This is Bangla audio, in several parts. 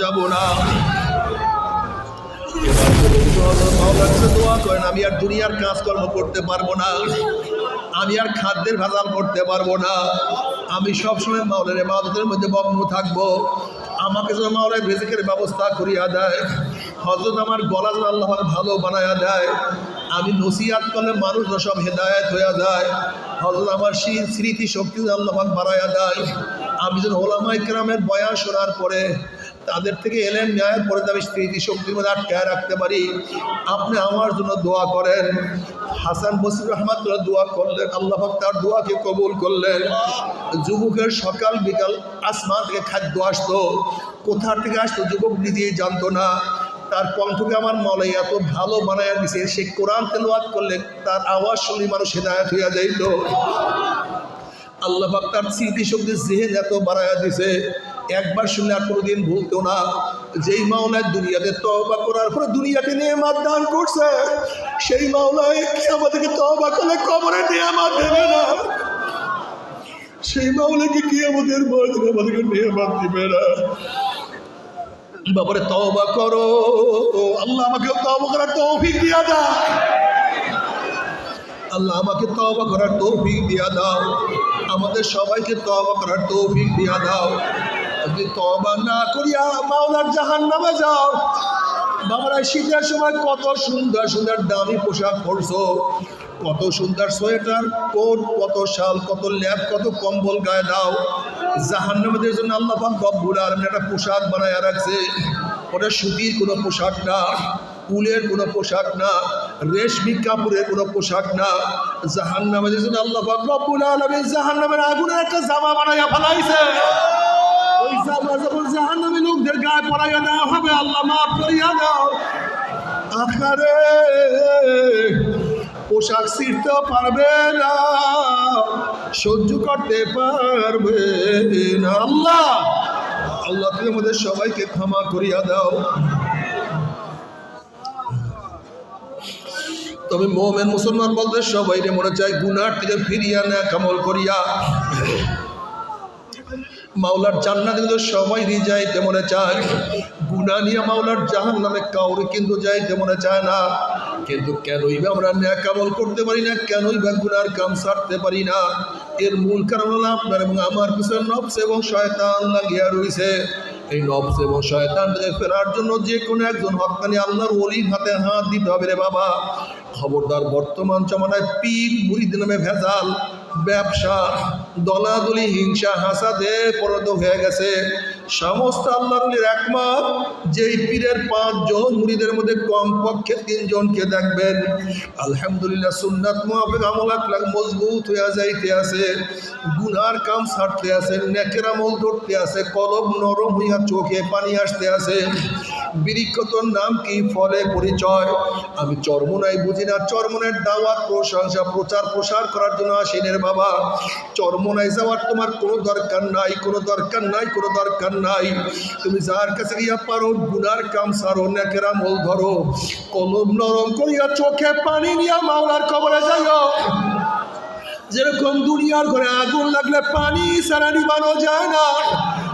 যাব না। আমি আর দুনিয়ার কাজকর্ম করতে পারব না। আমি আর খাদ্যের ভেজাল করতে পারব না। আমি সবসময় মাওলের ইবাদতের মধ্যে মগ্ন থাকব। আমাকে যেন মাওলায় রেজেকের ব্যবস্থা করিয়া দেয়। হজরত আমার গলা যেন আল্লাহ ভালো বানায়া দেয়। আমি নসিহাত করলে মানুষ সব হেদায়ত হইয়া যায়। হজরত আমার স্মৃতি শক্তি আল্লাহ বাড়াইয়া দেয়। আমি যেন ওলামাই কেরামের বয়ান শোনার পরে তাদের থেকে এলেন ন্যায়ের পরে আমি স্মৃতি শক্তির মধ্যে আটকায় রাখতে পারি। আপনি আমার জন্য দোয়া করেন। হাসান বসির রহমাতুল্লাহ দোয়া করলেন, আল্লাহ তার দোয়াকে কবুল করলেন। যুবকের সকাল বিকাল আসমান থেকে খাদ্য আসতো কোথা থেকে আসতো যুবক নিজেই জানতো না। তার কণ্ঠকে আমার মলে এত ভালো বানায় দিছে সে কোরআন তেলোয়াত করলে তার আওয়াজ শুনে মানুষ হেদায়ত হইয়া যাইত। আল্লাহ তার স্মৃতি শক্তি জেহেন এত বাড়াইয়া দিছে একবার শুনলে আর কোনোদিন ভুলতো না। যেই মাওলায় দুনিয়াতে তবা করার পরে দুনিয়াতে নিয়ামাত দান করছে, সেই মাওলায় কি আমাদেরকে তবা করলে কবরে নিয়ামাত দেবে না। সেই মাওলাকে কি আমাদের বলতে আমাদেরকে নিয়ামাত দিবে না? বাবারে তবা করো। আল্লাহ আমাকে তবা করার তৌফিক দিয়া দাও। আল্লাহ আমাকে তবা করার তৌফিক দিয়া দাও। আমাদের সবাইকে তবা করার তৌফিক দিয়া দাও। যদি তবা না করিয়া মাওলার জাহান নামে যাও, বাবারা শীতের সময় কত সুন্দর সুন্দর দামি পোশাক পরছো। কত সুন্দর সোয়েটার, কোট, কত শাল, কত ল্যাব কত কম্বল গায়ে দাও। জাহান্নামীদের জন্য আল্লাহ পাক রব্বুল আলামিন একটা পোশাক বানায় রাখছে। ওটা সুতির কোনো পোশাক না, উলের কোনো পোশাক না, রেশমি কাপড়ের কোনো পোশাক না। জাহান্নামীদের জন্য আল্লাহ পাক রব্বুল আলামিন জাহান্নামের আগুনের একটা জামা বানাইয়া ফেলাইছে। জাহান্নামী লোকদের গায়ে পরাইয়া দেওয়া হবে, আল্লাহ মাফ করিয়া দাও। আখারে পোশাক ছিঁড়তেও পারবে না, সহ্য করতে পারবে না। আল্লাহ আল্লাহ তুমি আমাদের সবাইকে ক্ষমা করিয়া দাও। তবে মোমেন মুসলমান বলতে সবাই রে মনে চায় গুনার থেকে ফিরিয়া না কামল করিয়া। মাওলার জান্নাত কিন্তু সবাই নিয়ে যায় তেমনে চায়। গুনা নিয়ে মাওলার জাহান নামে কাউরে কিন্তু যাইতে তেমনে চায় না। কিন্তু কেনই বা আমরা ন্যাকামল করতে পারি না, কেনই বা গুনার কাম সারতে পারি না। এর মূল কারণ হলো আপনার এবং আমার পিছনে নবস এবং শয়তান লাগিয়া রয়েছে এই নবস এবং শয়তান থেকে ফেরার জন্য যে কোনো একজন হকানি আল্লাহর অলির হাতে হাত দিতে হবে রে বাবা। খবরদার বর্তমান জমানায় পীর মুরিদ নামে ভেজাল। ব্যবসা দলাদলি, হিংসা, হাসাদে পরিণত হয়ে গেছে। সমস্ত আল্লাহর একমত যেই পীরের পাঁচজন, মুড়িদের মধ্যে কমপক্ষে তিনজনকে দেখবেন। আলহামদুলিল্লাহ, সুন্নাত মুহাফিক আমল আকলাক মজবুত হয়ে যাইতে আছে। গুনার কাম ছাড়তে আছে, নেকের আমল ধরতে আছে কলম নরম হইয়া চোখে পানি আসতে আছে। বিরিক্ষতর নাম কি? ফলে পরিচয়। আমি চরমনাই বুঝি না। চরমনের দাওয়াত, প্রশংসা, প্রচার, প্রসার করার জন্য আসেনের বাবা। চরমনাই যাওয়ার তোমার কোনো দরকার নাই, কোনো দরকার নাই, কোনো দরকার নাই। তুমি যার কাছে গিয়া পারো, গুনার কাম সারো নেকের আমল ধরো। কলম নরম করিয়া চোখে পানি নিয়া মাওলার কবরে যাইও। যেরকম দুনিয়ার ঘরে আগুন লাগলে পানি সারা নিবানো যায় না।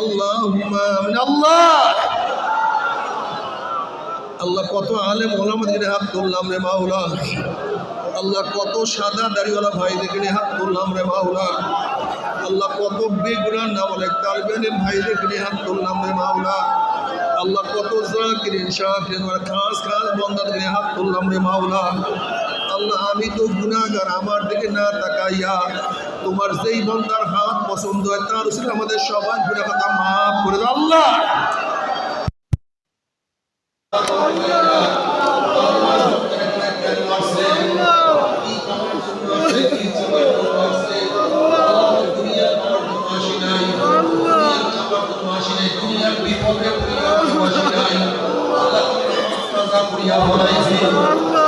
আল্লাহুম্মা আল্লাহ। আল্লাহ কত আলেম ওলামাদের হাত তুললাম রে মাওলা। আল্লাহ কত সাদা দাড়িওয়ালা ভাই দেখে হাত তুললাম রে মাওলা। আল্লাহ কত বেগুনা না বলে তার বেনের ভাই দেখে হাত তুললাম রে মাওলা। আল্লাহ কত জাকিরিন শাকিরিন আর খাস খাস বন্দাদের হাত তুললাম রে মাওলা। আল্লাহ, আমি তো গুনাহগার, আমার দিকে না তাকাইয়া তোমার যেই বন্দার হাত পছন্দ হয়, তার উচিত আমাদের সবাই গুনাহ কথা মাফ করে দাও, আল্লাহ। বলাইছি